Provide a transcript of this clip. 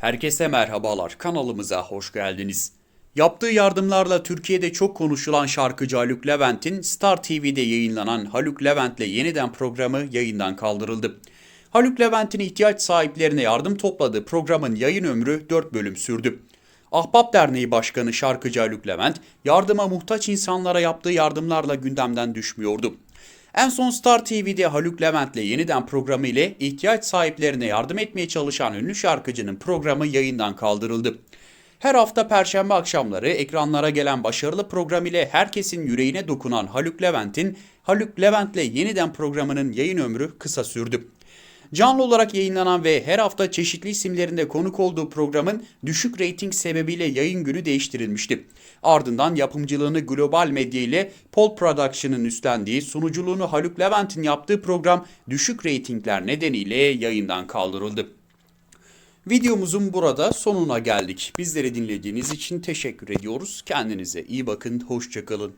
Herkese merhabalar, kanalımıza hoş geldiniz. Yaptığı yardımlarla Türkiye'de çok konuşulan şarkıcı Haluk Levent'in Star TV'de yayınlanan Haluk Levent'le yeniden programı yayından kaldırıldı. Haluk Levent'in ihtiyaç sahiplerine yardım topladığı programın yayın ömrü 4 bölüm sürdü. Ahbap Derneği Başkanı şarkıcı Haluk Levent, yardıma muhtaç insanlara yaptığı yardımlarla gündemden düşmüyordu. En son Star TV'de Haluk Levent'le yeniden programı ile ihtiyaç sahiplerine yardım etmeye çalışan ünlü şarkıcının programı yayından kaldırıldı. Her hafta perşembe akşamları ekranlara gelen başarılı program ile herkesin yüreğine dokunan Haluk Levent'in Haluk Levent'le yeniden programının yayın ömrü kısa sürdü. Canlı olarak yayınlanan ve her hafta çeşitli isimlerinde konuk olduğu programın düşük reyting sebebiyle yayın günü değiştirilmişti. Ardından yapımcılığını Global Medya ile Pol Production'ın üstlendiği sunuculuğunu Haluk Levent'in yaptığı program düşük reytingler nedeniyle yayından kaldırıldı. Videomuzun burada sonuna geldik. Bizleri dinlediğiniz için teşekkür ediyoruz. Kendinize iyi bakın, hoşçakalın.